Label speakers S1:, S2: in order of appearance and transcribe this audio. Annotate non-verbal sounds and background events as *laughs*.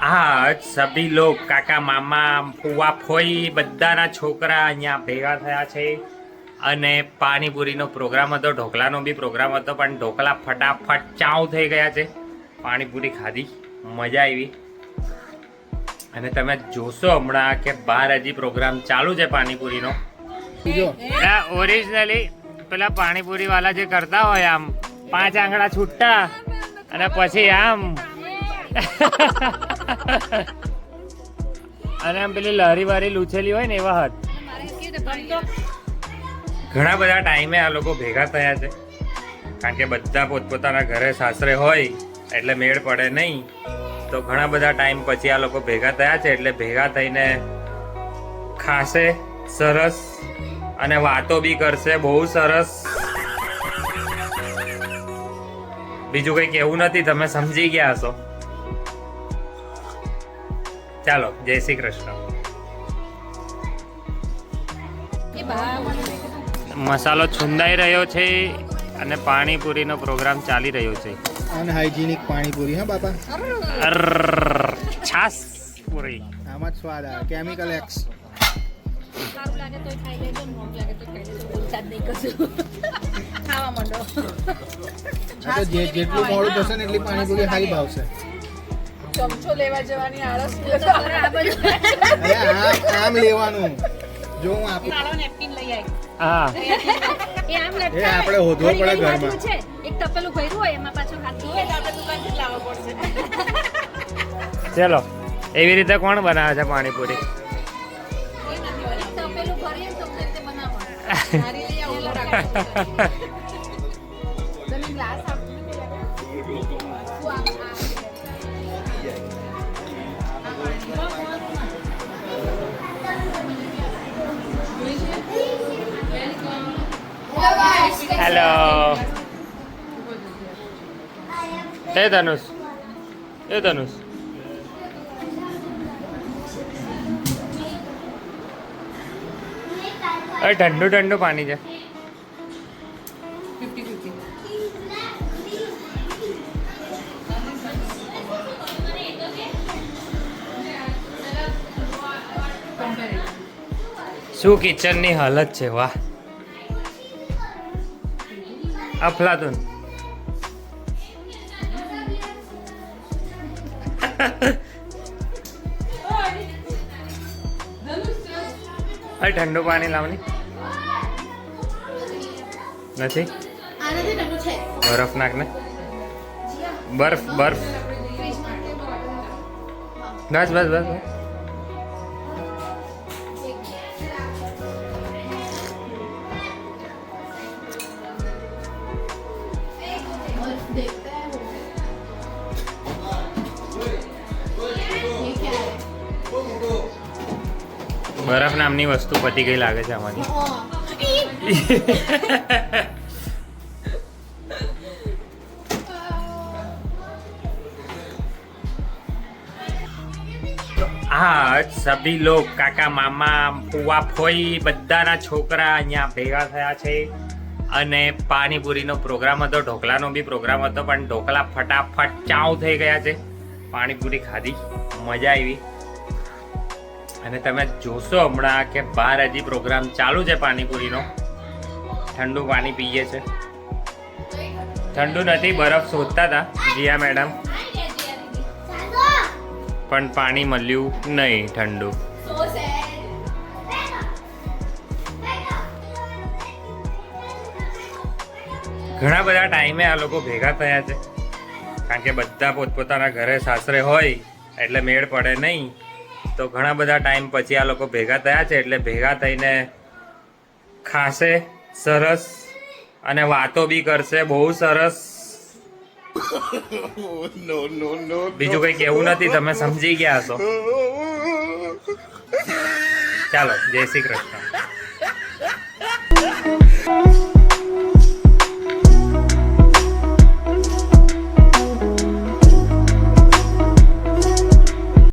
S1: હા સભી લોક કાકા મામા ફુવા ફોઈ બધાના છોકરા અહીંયા ભેગા થયા છે. અને પાણીપુરીનો પ્રોગ્રામ હતો ઢોકલાનો બી પ્રોગ્રામ હતો પણ ઢોકલા ફટાફટ ચાવ થઈ ગયા છે. પાણીપુરી ખાધી મજા આવી. અને તમે જોશો હમણાં કે બહાર હજી પ્રોગ્રામ ચાલુ છે પાણીપુરીનો. ઓરિજિનલી પેલા પાણીપુરી વાળા જે કરતા હોય આમ પાંચ આંગળા છૂટતા અને પછી આમ અને આમ પેલી લહેરી વારી લૂછેલી હોય ને એવા હાથ. ઘણા બધા ટાઈમે આ લોકો ભેગા થયા છે. કારણ કે બધા પોતપોતાના ઘરે સાસરે હોય, એટલે મેળ પડે નહીં. તો ઘણા બધા ટાઈમ પછી આ લોકો ભેગા થયા છે, એટલે ભેગા થઈને ખાશે, સરસ, અને વાતો બી કરશે, બહુ સરસ. બીજું કઈ કેવું નથી, તમે સમજી ગયા હશો. ચાલો જય શ્રી કૃષ્ણ. મસાલો છુંદાઈ રહ્યો છે અને પાણીપુરીનો પ્રોગ્રામ ચાલી રહ્યો છે.
S2: અનહાઇજીનિક પાણીપુરી હા બાપા?
S1: છાસ પૂરી.
S2: આમાં જ સ્વાદ આવે. કેમિકલ એક્સ જેટલું મોડું થશે ને એટલી પાણીપુરી હારી ભાવશે
S3: ચમચો લેવા જવાની આળસ
S4: આ બધું
S2: અરે આમ લેવાનું. જો હું આપું.
S4: નાળો નેપકિન લઈ આવી.
S1: હા.
S4: એ આમ
S2: એ આપણે હોધવો પડે ઘરમાં.
S4: છે. એક તપેલું ભર્યું હોય એમાં પાછો હાથ ધોવે.
S3: આપણે દુકાનથી લાવવા પડશે.
S1: ચલો. એવી રીતે કોણ બનાવે છે પાણીપુરી?
S4: એક *laughs*
S1: હેલો એ ધનુષ એ ધનુષ અરે ઠંડુ ઠંડુ પાણી છે શું કિચનની હાલત છે વાહ. અફલાતુન. *laughs* અરે ઠંડુ પાણી લાવની. નથી?
S4: બરફ નાખ ને
S1: બરફ બરફ બરફ. બસ બસ બસ. બરફ નામની વસ્તુ પતી ગઈ લાગે છે અમારી હા સભી લોક કાકા, મામા, પુવા, ફોઈ, બધાના છોકરા અહીંયા ભેગા થયા છે. અને પાણીપુરીનો પ્રોગ્રામ હતો, ઢોકલાનો બી પ્રોગ્રામ હતો, પણ ઢોકલા ફટાફટ ચાઉ થઈ ગયા છે. પાણીપુરી ખાધી, મજા આવી. અને તમે જોશો હમણાં કે બહાર હજી પ્રોગ્રામ ચાલુ છે પાણીપુરીનો. ઠંડુ પાણી પીએ છે. ઠંડુ નથી, બરફ શોધતા હતા, જીયા મેડમ. પણ પાણી મળ્યું નહીં ઠંડુ. ઘણા બધા ટાઈમે આ લોકો ભેગા થયા છે. કારણ કે બધા પોતપોતાના ઘરે સાસરે હોય, એટલે મેળ પડે નહીં. તો ઘણા બધા ટાઈમ પછી આ લોકો ભેગા થયા છે એટલે ભેગા થઈને ખાશે સરસ. અને વાતો બી કરશે બહુ સરસ. બીજું કઈ કેવું નથી તમે સમજી ગયા હશો. ચાલો જય શ્રી કૃષ્ણ.